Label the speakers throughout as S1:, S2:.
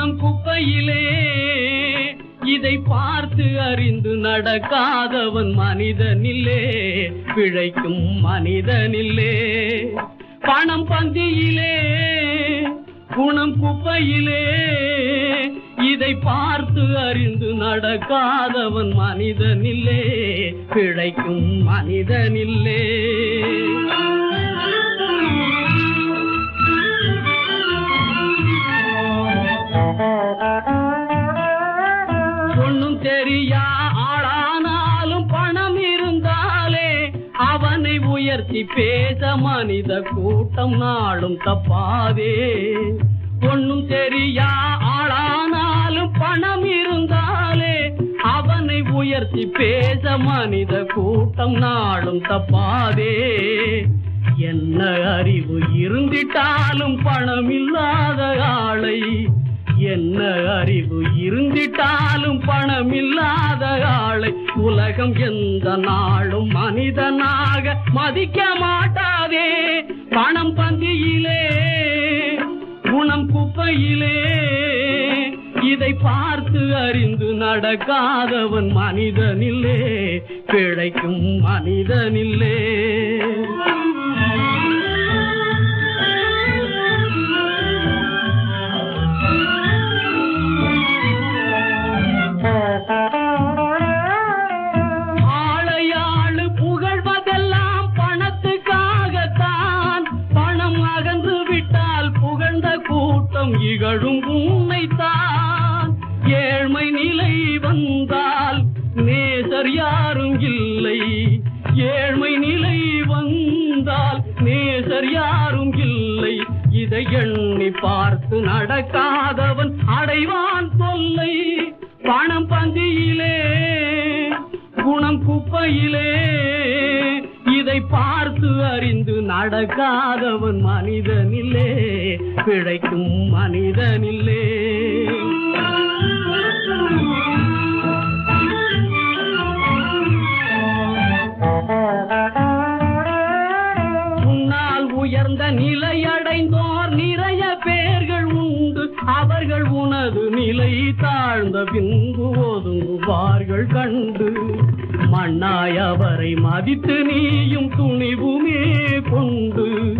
S1: குப்பையிலே. இதை பார்த்து அறிந்து நடக்காதவன் மனிதனில்லே. பிழைக்கும் மனிதனில்லே. பணம் பந்தியிலே குணம் குப்பையிலே. இதை பார்த்து அறிந்து நடக்காதவன் மனிதனில்லே. பிழைக்கும் மனிதனில்லே. ஒண்ணும் தெரியா? ஆளானாலும் பணம் இருந்தாலே அவனை உயர்த்தி பேச மனித கூட்டம் நாளும் தப்பாதே. ஒன்னும் தெரியா? ஆளானாலும் பணம் இருந்தாலே அவனை உயர்த்தி பேச மனித கூட்டம் நாளும் தப்பாதே. என்ன அறிவு இருந்திட்டாலும் பணம் இல்லாத ஆளை உலகம் எந்த நாளும் மனிதனாக மதிக்க மாட்டாதே பணம் பந்தியிலே குணம் குப்பையிலே. இதை பார்த்து அறிந்து நடக்காதவன் மனிதனில்லே பிழைக்கும் மனிதனில்லே. இகழும் உன்னைத்தான் ஏழ்மை நிலை வந்தால் நேசர் யாரும் இல்லை. ஏழ்மை நிலை வந்தால் நேசர் யாரும் இல்லை. இதை எண்ணி பார்த்து நடக்காதவன் அடைவான் தொல்லை. பணம் பந்தியிலே குணம் குப்பையிலே இதை பார்த்து அறிந்து நடக்காதவன் மனிதனில்லே பிழைக்கும் மனிதனில்லே உன்னால் உயர்ந்த நிலையடைந்தோர் நிறைய உனது நிலை தாழ்ந்த பின்பு ஒதுங்குவார்கள் கண்டு. மண்ணாய் அவரை மதித்து நீயும் துணிவுமே கொண்டு.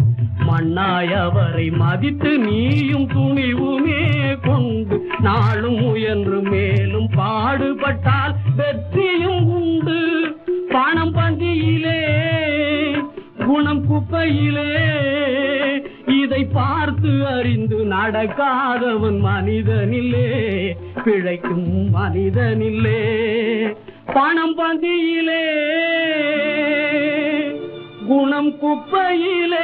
S1: மண்ணாய் அவரை மதித்து நீயும் துணிவுமே கொண்டு. நாளும் முயன்று மேலும் பாடுபட்டால் வெற்றியும் உண்டு. பணம் பந்தியிலே குணம் குப்பையிலே பார்த்து அறிந்து நடக்காதவன் மனிதனில்லே பிழைக்கும் மனிதனில்லே பணம் பந்தியிலே குணம் குப்பையிலே